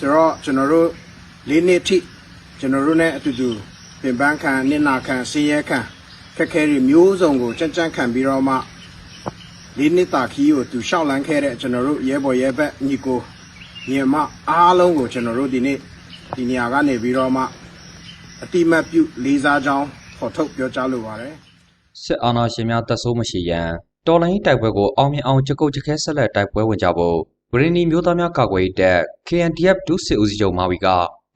ဆိုတော့ကျွန်တော်တို့လေးနှစ်ထိကျွန်တော်တို့ ਨੇ အတူတူပြင်ပန်းခံနစ်နာခံဆင်းရဲခံခက်ခဲတွေမျိုးစုံကိုကြံ့ကြံ့ခံပြီးတော့မှလေးနှစ်တာခီးကိုသူလျှောက်လန်းခဲ့တဲ့ကျွန်တော်တို့ရဲဘော်ရဲဘက်ညီကိုညီမအားလုံးကိုကျွန်တော်တို့ဒီနေ့ဒီနေရာကနေပြီးတော့မှအတိမတ်ပြုလေးစားကြောင်းဖော်ထုတ်ပြောကြားလိုပါတယ်စစ်အာဏာရှင်များတပ်ဆိုးမရှိရန်တော်လိုင်းတိုက်ပွဲကိုအောင်မြင်အောင်ကြကုတ်ကြခဲဆက်လက်တိုက်ပွဲဝင်ကြဖို့ ဂရင်းနီမျိုးသားများကာကွယ်ရေးတပ် KNDF ဒုစစ်ဦးစီးချုပ်မာဝီက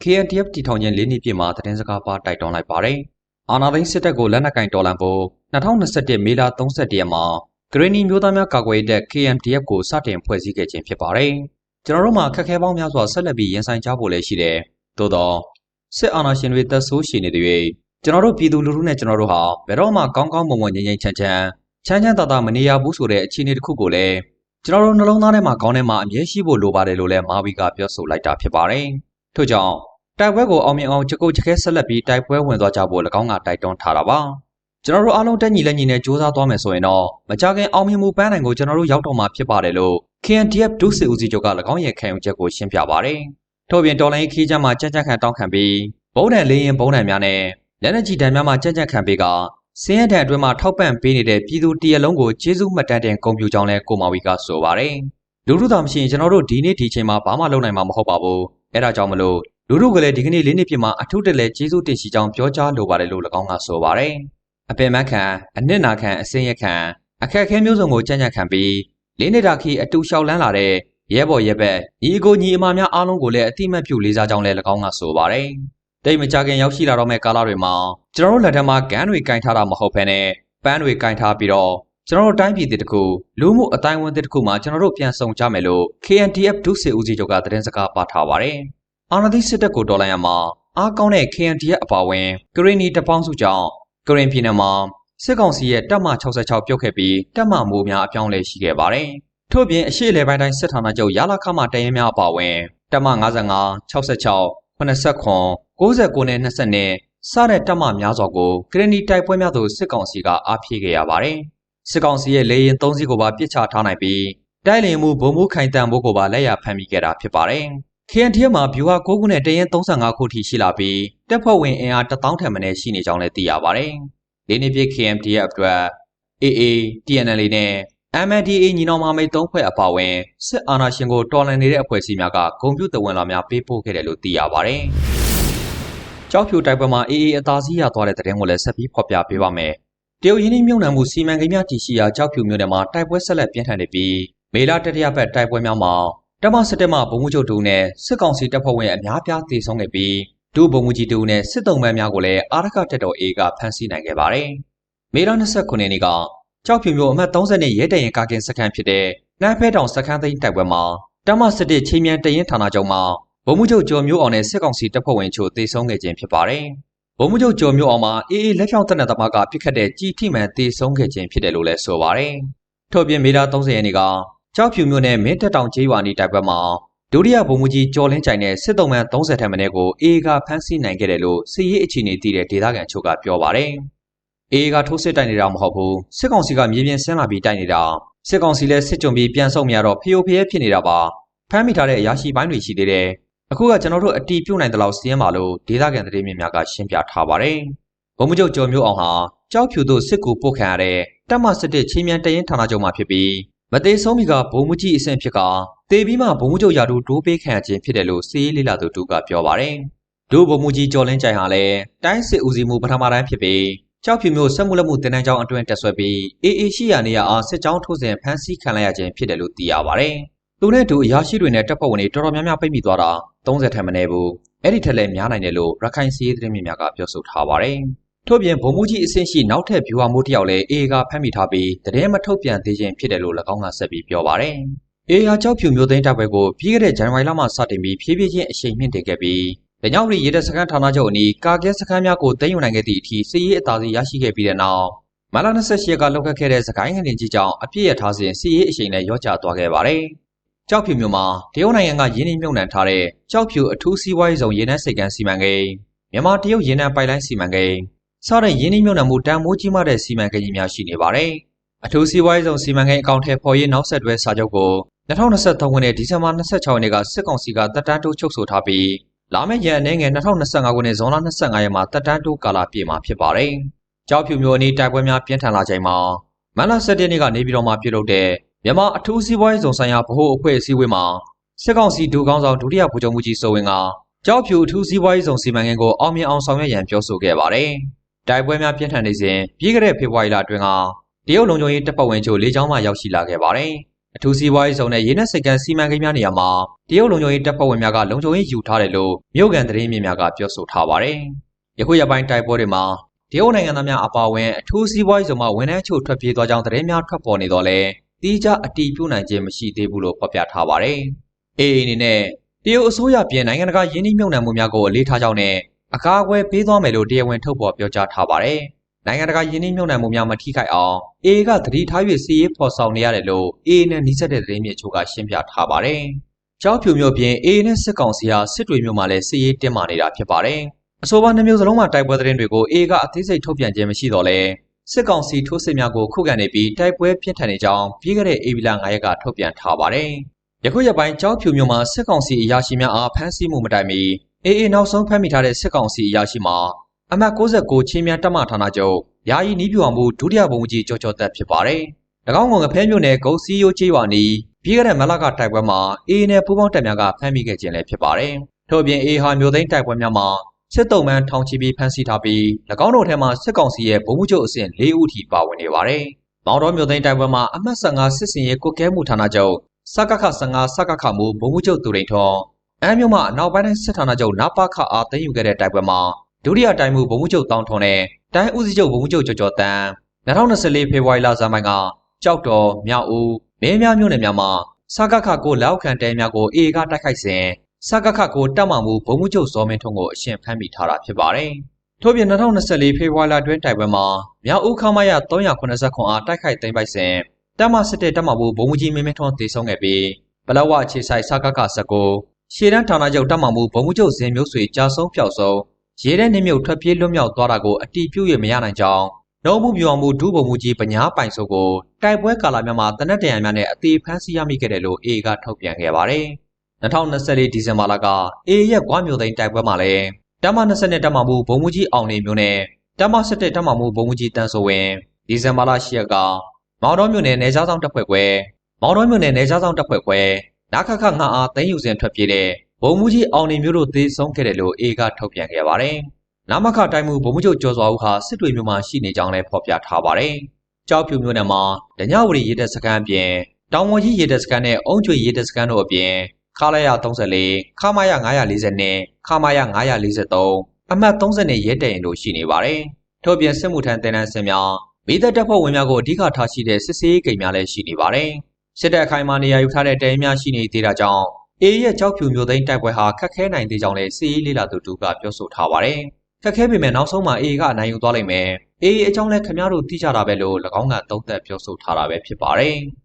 KNDF တီထောင်ခြင်း၄နှစ်ပြည့်မှာသတင်းစကားပါတိုက်တွန်းလိုက်ပါတယ်။အာဏာသိမ်းစစ်တပ်ကိုလက်နက်ကင်တော်လှန်ဖို့2021မေလ31ရက်မှာဂရင်းနီမျိုးသားများကာကွယ်ရေးတပ် KNDF ကိုစတင်ဖွဲ့စည်းခဲ့ခြင်းဖြစ်ပါတယ်။ကျွန်တော်တို့မှာခက်ခဲပေါင်းများစွာဆက်လက်ပြီးရင်ဆိုင်ကြဖို့လည်းရှိတယ်။သို့တော့စစ်အာဏာရှင်တွေတပ်ဆိုးရှိနေတဲ့၍ကျွန်တော်တို့ပြည်သူလူထုနဲ့ကျွန်တော်တို့ဟာဘယ်တော့မှကောင်းကောင်းမွန်မွန်ငြိမ်ငြိမ်ချမ်းချမ်းချမ်းချမ်းသာသာမနေရဘူးဆိုတဲ့အခြေအနေတစ်ခုကိုလည်း ကျွန်တော်တို့နှလုံးသားထဲမှာခေါင်းထဲမှာအမြဲရှိဖို့လိုပါတယ်လို့လည်းမာဝီကပြောဆိုလိုက်တာဖြစ်ပါတယ်။ထို့ကြောင့်တိုက်ပွဲကိုအောင်မြင်အောင်ကြကုတ်ကြခဲဆက်လက်ပြီးတိုက်ပွဲဝင်သွားကြဖို့၎င်းကတိုက်တွန်းထားတာပါ။ကျွန်တော်တို့အားလုံးတက်ညီလက်ညီနဲ့စ조사သွားမယ်ဆိုရင်တော့မကြခင်အောင်မြင်မှုပန်းနိုင်ကိုကျွန်တော်တို့ရောက်တော့မှာဖြစ်ပါတယ်လို့ KNDF ဒုစစ်ဦးစီးချုပ်က၎င်းရဲ့ခံယူချက်ကိုရှင်းပြပါတယ်။ထို့ပြင်တော်လိုင်းခီးချမ်းမှာကြက်ကြက်ခံတောင်းခံပြီးဘုံတန်လေးရင်ဘုံတန်များနဲ့လက်နက်ကြီးတံများမှာကြက်ကြက်ခံပေးက စင်းရဲတံအတွင်းမှာထောက်ပံ့ပေးနေတဲ့ပြည်သူတရလုံးကိုကျေးဇူးမှတ်တမ်းတင်ဂုဏ်ပြုကြောင်းလဲကိုမာဝီကဆိုပါတယ်။လူထုသာမရှိရင်ကျွန်တော်တို့ဒီနေ့ဒီချိန်မှာဘာမှလုပ်နိုင်မှာမဟုတ်ပါဘူး။အဲဒါကြောင့်မလို့လူထုကလည်းဒီကနေ့လေးနှစ်ပြည့်မှာအထုတလဲကျေးဇူးတင်ရှိကြောင်းပြောကြားလိုပါတယ်လို့၎င်းကဆိုပါတယ်။အပင်မခံအနစ်နာခံအစင်းရခံအခက်အခဲမျိုးစုံကိုကြံ့ကြံ့ခံပြီးလေးနှစ်တာခီအတူလျှောက်လန်းလာတဲ့ရဲဘော်ရဲဘက်ညီအကိုညီအမများအားလုံးကိုလည်းအတိမတ်ပြုလေးစားကြောင်းလဲ၎င်းကဆိုပါတယ်။ တိတ်မကြခင်ရောက်ရှိလာတော့မဲ့ကာလတွေမှာကျွန်တော်တို့လက်ထက်မှာဂန်းတွေကင်ထားတာမဟုတ်ဘဲနဲ့ပန်းတွေကင်ထားပြီးတော့ကျွန်တော်တို့တိုင်းပြည်တစ်ခုလူမှုအတိုင်းအဝန်တစ်ခုမှာကျွန်တော်တို့ပြန်ဆောင်ကြမယ်လို့ KNDF ဒုစစ်ဦးစီးချုပ်ကသတင်းစကားပါထားပါတယ်။အာဏာသိမ်းစစ်တပ်ကိုတော်လှန်ရမှာအားကောင်းတဲ့ KNDF အပါအဝင်ဂရင်းနီတပေါင်းစုကြောင့်ဂရင်းပြည်နယ်မှာစစ်ကောင်စီရဲ့တပ်မ66ပြုတ်ခဲ့ပြီးတပ်မမိုးများအပြောင်းလဲရှိခဲ့ပါတယ်။ထို့ပြင်အရှိလေပိုင်းတိုင်းစစ်ဌာနချုပ်ရလာခမတရင်များအပါအဝင်တပ်မ55 66 89 69နဲ့20နဲ့စတဲ့တပ်မများစွာကိုဂရနီတိုက်ပွဲများသို့စစ်ကောင်စီကအားဖြည့်ခဲ့ရပါတယ်။စစ်ကောင်စီရဲ့လေရင်၃စီးကိုပါပစ်ချထားနိုင်ပြီးတိုက်လင်မှုဘုံမှုခိုင်တန်မှုကိုပါလက်ရဖမ်းမိခဲ့တာဖြစ်ပါတယ်။ KNTF မှာဗျူဟာ9ခုနဲ့တရင်35ခုထိရှိလာပြီးတပ်ဖွဲ့ဝင်အင်အား1000ထက်မနည်းရှိနေကြောင်းလည်းသိရပါတယ်။လေးနှစ်ပြည့် KMTF အတွက် AA, TNL နဲ့ MNDAA ညီနောင်မမိတ်၃ဖွဲ့အပါအဝင်စစ်အာဏာရှင်ကိုတော်လှန်နေတဲ့အဖွဲ့အစည်းများကဂုံပြူတဝန်လာများပေးပို့ခဲ့တယ်လို့သိရပါတယ်။ကြောက်ဖြူတိုက်ပွဲမှာ AA အသာစီးရသွားတဲ့တဲ့ရင်ကိုလည်းဆက်ပြီးဖော်ပြပေးပါမယ်။တရုတ်ရင်းနှီးမြှုပ်နှံမှုစီမံကိန်းများတည်ရှိရာကြောက်ဖြူမြို့နယ်မှာတိုက်ပွဲဆက်လက်ပြင်းထန်နေပြီးမေလတတိယပတ်တိုက်ပွဲများမှာတမစစ်တပ်မှဗိုလ်မှူးချုပ်တူနဲ့စစ်ကောင်စီတပ်ဖွဲ့ဝင်အများပြားသေဆုံးခဲ့ပြီးဒုဗိုလ်မှူးကြီးတူနဲ့စစ်တုံးမန်းများကိုလည်းအာရခတက်တော် A ကဖမ်းဆီးနိုင်ခဲ့ပါတယ်။မေလ29ရက်နေ့က ကြောက်ဖြူမြို့အမှတ်30နဲ့ရဲတရင်ကာကင်စခန်းဖြစ်တဲ့နန်းဖဲတောင်စခန်းသိမ်းတိုက်ပွဲမှာတမစစ်တပ်ချင်းမြန်တရင်ဌာနချုပ်မှာဗိုလ်မှူးချုပ်ကျော်မျိုးအောင်နဲ့စစ်ကောင်စီတပ်ဖွဲ့ဝင်ချို့သေဆုံးခဲ့ခြင်းဖြစ်ပါတယ်။ဗိုလ်မှူးချုပ်ကျော်မျိုးအောင်မှာအေးအေးလက်ဖြောင့်တပ်နဲ့တမကပြစ်ခတ်တဲ့ကြီးထိမှန်သေဆုံးခဲ့ခြင်းဖြစ်တယ်လို့လည်းဆိုပါတယ်။ထို့ပြင်မေလ30ရက်နေ့ကကြောက်ဖြူမြို့နယ်မင်းတက်တောင်ကျေးရွာနီတိုက်ပွဲမှာဒုတိယဗိုလ်မှူးကြီးကျော်လင်းကြိုင်နဲ့စစ်တုံးမှန်30ထက်မနည်းကိုအေကဖမ်းဆီးနိုင်ခဲ့တယ်လို့စစ်ရေးအခြေအနေတည်တဲ့ဒေသခံချို့ကပြောပါတယ်။ အေကထိုးစစ်တိုက်နေတာမဟုတ်ဘူးစစ်ကောင်စီကမြေပြင်ဆင်းလာပြီးတိုက်နေတာစစ်ကောင်စီလည်းစစ်ကြုံပြီးပြန်ဆုတ်မရတော့ဖျို့ဖျဲဖြစ်နေတာပါဖမ်းမိထားတဲ့အရာရှိပိုင်းတွေရှိသေးတယ်အခုကကျွန်တော်တို့အတီးပြုတ်နိုင်တဲ့လောက်စီးရင်ပါလို့ဒေသခံသတင်းမြင့်များကရှင်းပြထားပါတယ်။ဗိုလ်မှူးချုပ်ကျော်မျိုးအောင်ဟာကြောက်ဖြူတို့စစ်ကူပို့ခံရတဲ့တပ်မစစ်တပ်ချင်းမြန်တရင်ဌာနချုပ်မှာဖြစ်ပြီးမသေးဆုံးမီကဘုံမူကြီးအဆင့်ဖြစ်ကတေပြီးမှဘုံမူချုပ်ရာထူးတိုးပေးခံရခြင်းဖြစ်တယ်လို့စီးရေးလေးလာသူတို့ကပြောပါတယ်။ဒုဗိုလ်မူကြီးကျော်လင်းကြိုင်ဟာလည်းတိုင်းစစ်ဦးစီးမှုပထမတိုင်းဖြစ်ပြီး ကြောက်ဖြူမျိုးဆက်မှုလက်မှုတင်တန်းကျောင်းအတွင်းတက်ဆွဲပြီးအေအေရှိရနေရအောင်စစ်ကြောင်းထိုးစဉ်ဖမ်းဆီးခံလိုက်ရခြင်းဖြစ်တယ်လို့သိရပါတယ်။သူနဲ့တူအရာရှိတွေနဲ့တပ်ဖွဲ့ဝင်တွေတော်တော်များများပိတ်မိသွားတာ30ထက်မနည်းဘူးအဲ့ဒီထက်လည်းများနိုင်တယ်လို့ရခိုင်စီးရေးသတင်းမြစ်များကပြောဆိုထားပါတယ်။ထို့ပြင်ဗိုလ်မှူးကြီးအဆင့်ရှိနောက်ထပ်ဗျူဟာမိုးတယောက်လည်းအေကဖမ်းမိထားပြီးတရင်မထုတ်ပြန်သေးခြင်းဖြစ်တယ်လို့၎င်းကဆက်ပြီးပြောပါတယ်။အေယာကြောက်ဖြူမျိုးသိန်းတပ်ပွဲကိုပြီးခဲ့တဲ့ဇန်နဝါရီလမှစတင်ပြီးဖြည်းဖြည်းချင်းအရှိန်မြင့်တင်ခဲ့ပြီး တညောင်ရီရေတပ်စခန်းဌာနချုပ်အနီးကာကဲစခန်းများကိုသိမ်းယူနိုင်ခဲ့သည့်အထိစစ်ရေးအသာစီးရရှိခဲ့ပြီးတဲ့နောက်မလာ28ရက်ကလောက်ခတ်ခဲ့တဲ့စကိုင်းငရင်ကြီးကြောင့်အပြည့်ရထားစဉ်စစ်ရေးအရှိန်နဲ့ရော့ကျသွားခဲ့ပါတယ်။ကြောက်ဖြူမျိုးမှာတရုတ်နိုင်ငံကရင်းနှီးမြှုပ်နှံထားတဲ့ကြောက်ဖြူအထူးစီးပွားရေးဆောင်ရေနံစိတ်ကမ်းစီမံကိန်းမြန်မာတရုတ်ရေနံပိုက်လိုင်းစီမံကိန်းစတဲ့ရင်းနှီးမြှုပ်နှံမှုတန်မိုးကြီးမားတဲ့စီမံကိန်းကြီးများရှိနေပါတယ်။အထူးစီးပွားရေးဆောင်စီမံကိန်းအကောင့်ထဲပေါ်ရေးနောက်ဆက်တွဲစာချုပ်ကို2023ခုနှစ်ဒီဇင်ဘာ26ရက်နေ့ကစစ်ကောင်စီကတပ်တန်းတိုးချုပ်ဆိုထားပြီး လာမယ့်ရက်အနေငယ်2025ခုနှစ်ဇွန်လ25ရက်မှာတပ်တန်းတိုးကာလပြည့်မှာဖြစ်ပါတယ်။ကြောက်ဖြူမျိုးအနီးတိုက်ပွဲများပြင်းထန်လာချိန်မှာမန်လာ7ရက်နေ့ကနေပြည်တော်မှာပြုလုပ်တဲ့မြန်မာအထူးစီးပွားရေးဆောင်ဆိုင်ရာဗဟိုအဖွဲ့အစည်းအဝေးမှာစစ်ကောင်စီဒုကောင်းဆောင်ဒုတိယဗိုလ်ချုပ်မှုကြီးစိုးဝင်းကကြောက်ဖြူအထူးစီးပွားရေးဆောင်စီမံကိန်းကိုအောင်မြင်အောင်ဆောင်ရွက်ရန်ပြောဆိုခဲ့ပါတယ်။တိုက်ပွဲများပြင်းထန်နေစဉ်ပြီးခဲ့တဲ့ဖေဖော်ဝါရီလအတွင်းကတရုတ်လုံခြုံရေးတပ်ဖွဲ့ဝင်ချို့လေးချောင်းမှရောက်ရှိလာခဲ့ပါတယ်။ အထူးစီးပွားရေးဆောင်တဲ့ရင်းနှက်စိတ်ကန်းစီမံကိန်းများနေရာမှာတရုတ်လုံခြုံရေးတပ်ဖွဲ့ဝင်များကလုံခြုံရေးယူထားတယ်လို့မြို့ကန်သတင်းမြစ်များကပြောဆိုထားပါတယ်။ယခုရက်ပိုင်းတိုက်ပွဲတွေမှာတရုတ်နိုင်ငံသားများအပါအဝင်အထူးစီးပွားရေးဆောင်မှဝန်ထမ်းချို့ထွက်ပြေးသွားကြောင်းသတင်းများထွက်ပေါ်နေတော့လဲတီးခြားအတီးပြုတ်နိုင်ခြင်းမရှိသေးဘူးလို့ဖော်ပြထားပါတယ်။ AA အနေနဲ့တရုတ်အစိုးရပြင်နိုင်ငံတကာယင်းနှိမ့်မြုံနှံမှုများကိုအလေးထားကြောင်းနဲ့အကာအကွယ်ပေးသွားမယ်လို့တရားဝင်ထုတ်ဖော်ပြောကြားထားပါတယ်။ နိုင်ငံတကာယင်းနှိမ့်မြုံနှံမှုများမထိခိုက်အောင် AA ကသတိထား၍စီးရေးဖော်ဆောင်နေရတယ်လို့ AA နဲ့နှိစက်တဲ့သတင်းမြေချို့ကရှင်းပြထားပါတယ်။ကြောက်ဖြူမျိုးပြင် AA နဲ့စစ်ကောင်စီဟာစစ်တွေမျိုးမှာလည်းစီးရေးတင်းမာနေတာဖြစ်ပါတယ်။အဆိုပါနှမျိုးစလုံးမှာတိုက်ပွဲသတင်းတွေကို AA ကအသေးစိတ်ထုတ်ပြန်ခြင်းမရှိတော့လဲစစ်ကောင်စီထိုးစစ်များကိုခုခံနေပြီးတိုက်ပွဲပြင်းထန်နေကြောင်းပြီးခဲ့တဲ့ဧပြီလ9ရက်ကထုတ်ပြန်ထားပါတယ်။ယခုရက်ပိုင်းကြောက်ဖြူမျိုးမှာစစ်ကောင်စီအရာရှိများအားဖမ်းဆီးမှုမတိုင်မီအေအေနောက်ဆုံးဖမ်းမိထားတဲ့စစ်ကောင်စီအရာရှိမှာ အမှတ်69ချင်းများတပ်မဌာနချုပ်ယာယီနီးပြူအောင်မှုဒုတိယဗိုလ်မှူးကြီးကျော်ကျော်သက်ဖြစ်ပါတယ်။၎င်းကငဖဲမြို့နယ်ဂုတ်စီယိုကျေးရွာနီးပြီးခဲ့တဲ့မလကတိုက်ပွဲမှာအေအေနဲ့ပူးပေါင်းတပ်များကဖမ်းမိခဲ့ခြင်းလည်းဖြစ်ပါတယ်။ထို့အပြင်အေဟာမျိုးသိန်းတိုက်ပွဲများမှာစစ်တုံးမှန်းထောင်ချီပြီးဖမ်းဆီးထားပြီး၎င်းတို့ထဲမှာစစ်ကောင်စီရဲ့ဗိုလ်မှူးချုပ်အဆင့်၄ဦးထိပါဝင်နေပါတယ်။မောင်တော်မျိုးသိန်းတိုက်ပွဲမှာအမှတ်15စစ်စင်ရေးကုတ်ကဲမှုဌာနချုပ်စကခ15စကခမှုဗိုလ်မှူးချုပ်သူရိန်ထွန်းအမ်းမြို့မှာအနောက်ပိုင်းတိုင်းစစ်ဌာနချုပ်နပခအားသိမ်းယူခဲ့တဲ့တိုက်ပွဲမှာ ဒုတိယတိုင်းမှုဗိုလ်မှူးချုပ်တောင်းထွန်းနဲ့တိုင်းဦးစီးချုပ်ဗိုလ်မှူးချုပ်ကျော်ကျော်တန်း2024ဖေဖော်ဝါရီလဇန်ပိုင်းကကြောက်တော်မြောက်ဦးမင်းများမြို့နယ်များမှာစကခကိုလောက်ခံတဲများကိုအေကတိုက်ခိုက်စဉ်စကခကိုတပ်မမှုဗိုလ်မှူးချုပ်ဇော်မင်းထွန်းကိုအရှင်ဖမ်းမိထားတာဖြစ်ပါတယ်။ထို့ပြင်2024ဖေဖော်ဝါရီလအတွင်းတိုက်ပွဲမှာမြောက်ဦးခမရ389အားတိုက်ခိုက်သိမ်းပိုက်စဉ်တပ်မစစ်တဲ့တပ်မမှုဗိုလ်မှူးကြီးမင်းမင်းထွန်းတည်ဆုံခဲ့ပြီးပလောဝအခြေဆိုင်စကခ19ရှေ့တန်းဌာနချုပ်တပ်မမှုဗိုလ်မှူးချုပ်ဇင်မျိုးဆွေကြာဆုံးပျောက်ဆုံး ရဲတဲ့နှမြုပ်ထွက်ပြေးလွတ်မြောက်သွားတာကိုအတီးပြုတ်ရမရနိုင်ကြောင်းနှုံးမှုပြောင်းမှုဒုဗိုလ်မှူးကြီးပညာပိုင်ဆိုကိုတိုက်ပွဲကာလများမှာတနက်တရံများနဲ့အသေးဖမ်းဆီးရမိခဲ့တယ်လို့ AA ကထုတ်ပြန်ခဲ့ပါတယ်။2024ဒီဇင်ဘာလက AA ရဲ့ကွာမျိုးသိန်းတိုက်ပွဲမှာလည်းတမ20နဲ့တမမှုဗိုလ်မှူးကြီးအောင်နေမျိုးနဲ့တမ17တမမှုဗိုလ်မှူးကြီးတန်းဆိုဝင်ဒီဇင်ဘာလ10ရက်ကမောင်တော်မြို့နယ်နယ်ခြားဆောင်တပ်ဖွဲ့ခွဲမောင်တော်မြို့နယ်နယ်ခြားဆောင်တပ်ဖွဲ့ခွဲနာခခငါအားသိမ်းယူစဉ်ထွက်ပြေးတဲ့ ဗိုလ်မှူးကြီးအောင်နေမျိုးတို့သေဆုံးခဲ့တယ်လို့ AA ကထုတ်ပြန်ခဲ့ပါတယ်။နာမခတိုင်းမှုဗိုလ်မှူးချုပ်ကျော်စွာဦးဟာစစ်တွေမြို့မှာရှိနေကြောင်းလည်းဖော်ပြထားပါတယ်။ကြောက်ဖြူမြို့နယ်မှာဒညဝရီရေတပ်စခန်းအပြင်တောင်ဝကြီးရေတပ်စခန်းနဲ့အုံကျွေရေတပ်စခန်းတို့အပြင်ခလာရ34ခမာရ940ခမာရ943အမှတ်30နဲ့ရဲတရင်တို့ရှိနေပါတယ်။ထို့ပြင်စစ်မှုထမ်းတင်နန်းစင်များမိသက်တပ်ဖွဲ့ဝင်များကိုအဓိကထားရှိတဲ့စစ်စေးဂိမ်းများလည်းရှိနေပါတယ်။စစ်တပ်အခိုင်အမာနေရာယူထားတဲ့တရင်များရှိနေသေးတာကြောင့် အေးရဲ့ကြောက်ဖြူမျိုးသိန်းတိုက်ပွဲဟာခက်ခဲနိုင်သေးကြောင်းလည်းစီးရီးလေးလာသူတူကပြောဆိုထားပါတယ်။ခက်ခဲပေမဲ့နောက်ဆုံးမှာအေးကအနိုင်ယူသွားလိမ့်မယ်။အေးအကြောင်းလည်းခင်ဗျားတို့သိကြတာပဲလို့၎င်းကသုံးသပ်ပြောဆိုထားတာပဲဖြစ်ပါတယ်။